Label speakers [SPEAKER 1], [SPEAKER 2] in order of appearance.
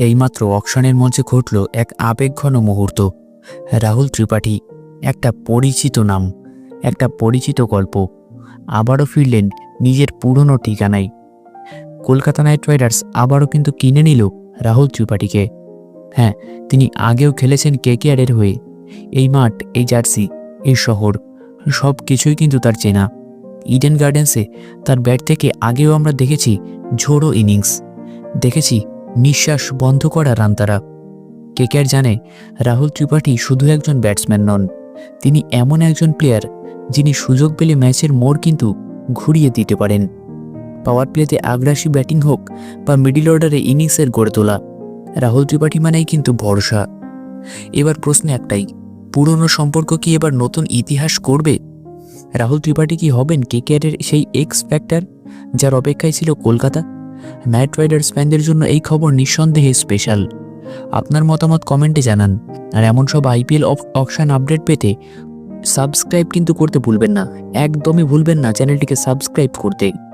[SPEAKER 1] এইমাত্র অকশনের মঞ্চে ঘটল এক আবেগঘন মুহূর্ত। রাহুল ত্রিপাঠী, একটা পরিচিত নাম, একটা পরিচিত গল্প। আবারও ফিরলেন নিজের পুরনো ঠিকানায়। কলকাতা নাইট রাইডার্স আবারও কিন্তু কিনে নিল রাহুল ত্রিপাঠীকে। হ্যাঁ তিনি আগেও খেলেছেন কেকেআরের হয়ে। এই মাঠ, এই জার্সি, এই শহর, সব কিছুই কিন্তু তার চেনা। ইডেন গার্ডেন্সে তার ব্যাট থেকে আগেও আমরা দেখেছি ঝোড়ো ইনিংস। দেখেছি নিঃশ্বাস বন্ধ করা রান তারা কেকেআর জানে, রাহুল ত্রিপাঠী শুধু একজন ব্যাটসম্যান নন, তিনি এমন একজন প্লেয়ার যিনি সুযোগ পেলে ম্যাচের মোড় কিন্তু ঘুরিয়ে দিতে পারেন। পাওয়ার প্লেতে আগ্রাসী ব্যাটিং হোক বা মিডিল অর্ডারে ইনিংসের গড়ে তোলা, রাহুল ত্রিপাঠী মানেই কিন্তু ভরসা। এবার প্রশ্ন একটাই, পুরনো সম্পর্ক কি এবার নতুন ইতিহাস করবে? রাহুল ত্রিপাঠী কি হবেন কেকেআরের সেই এক্স ফ্যাক্টর যার অপেক্ষায় ছিল কলকাতা? নাইট রাইডার্স ফ্যানদের জন্য এই খবর নিঃসন্দেহে স্পেশাল আপনার মতামত কমেন্টে জানান। আর এমন সব আইপিএল অপশান আপডেট পেতে সাবস্ক্রাইব কিন্তু করতে ভুলবেন না। একদমই ভুলবেন না চ্যানেলটিকে সাবস্ক্রাইব করতে।